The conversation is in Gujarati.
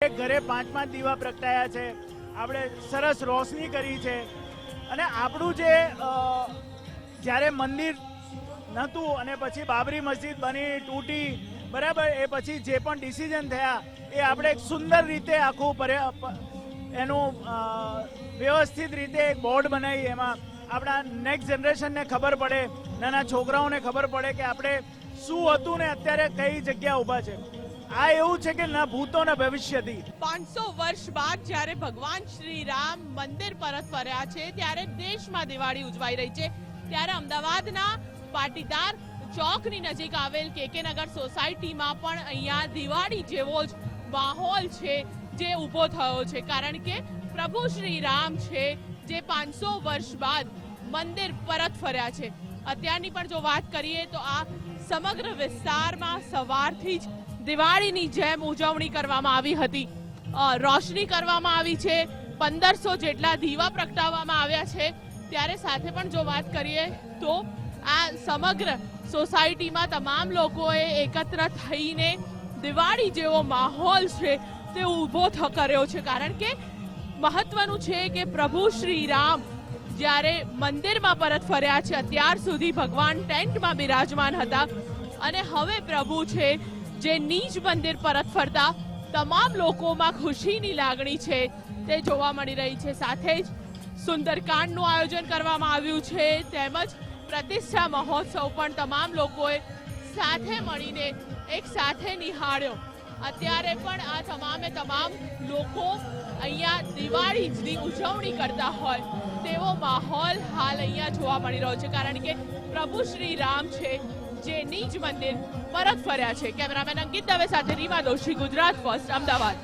ઘરે પાંચ પાંચ દીવા પ્રગટાયા છે. આપણે સરસ રોશની કરી છે. અને આપણું જે જ્યારે મંદિર નહોતું અને પછી બાબરી મસ્જિદ બની, તૂટી, બરાબર, એ પછી જે પણ ડિસિઝન થયા, એ આપણે એક સુંદર રીતે આખું પર્ય એનું વ્યવસ્થિત રીતે એક બોર્ડ બનાવી. એમાં આપણા નેક્સ્ટ જનરેશનને ખબર પડે, નાના છોકરાઓને ખબર પડે કે આપણે શું હતું ને અત્યારે કઈ જગ્યા ઊભા છે. આ એવું છે કે ના ભૂતો ને ભવિષ્યથી પાંચસો વર્ષ બાદ જ્યારે ભગવાન શ્રી રામ મંદિર પરત ફર્યા છે, ત્યારે દેશમાં દિવાળી ઉજવાઈ રહી છે. ત્યારે અમદાવાદના પાટીદાર ચોકની નજીક આવેલ કેકે નગર સોસાયટીમાં પણ અહીંયા દિવાળી જેવો જ માહોલ છે, જે ઊભો થયો છે. કારણ કે પ્રભુ શ્રી રામ છે, જે પાંચસો વર્ષ બાદ મંદિર પરત ફર્યા છે. અત્યારની પણ જો વાત કરીએ તો આ સમગ્ર વિસ્તારમાં સવારથી જ દિવાળીની જેમ ઉજવણી કરવામાં આવી હતી. રોશની કરવામાં આવી છે. પંદરસો જેટલા દીવા પ્રગટાવવામાં આવ્યા છે. ત્યારે સાથે પણ જો વાત કરીએ તો આ સમગ્ર સોસાયટીમાં તમામ લોકોએ એકત્ર થઈને દિવાળી જેવો માહોલ છે તે ઊભો કર્યો છે. કારણ કે મહત્વનું છે કે પ્રભુ શ્રી રામ જ્યારે મંદિરમાં પરત ફર્યા છે, અત્યાર સુધી ભગવાન ટેન્ટમાં બિરાજમાન હતા. અને હવે પ્રભુ છે જે નીજ મંદિર પરત ફરતા તમામ લોકોમાં ખુશીની લાગણી છે. તે જોવા મળી રહી છે. સાથે જ સુંદરકાંડનું આયોજન કરવામાં આવ્યું છે. તેમજ પ્રતિષ્ઠા મહોત્સવ પણ તમામ લોકોએ સાથે મળીને એક સાથે નિહાળ્યો. અત્યારે પણ આ તમામે તમામ લોકો અહીંયા દિવાળીની ઉજવણી કરતા હોય તેવો માહોલ હાલ અહીંયા જોવા મળી રહ્યો છે. કારણ કે પ્રભુ શ્રી રામ છે. જે નીજ મંદિર પરત ફર્યા છે. કેમેરામેન અંકિત દવે સાથે રીમા દોશી, ગુજરાત ફર્સ્ટ અમદાવાદ.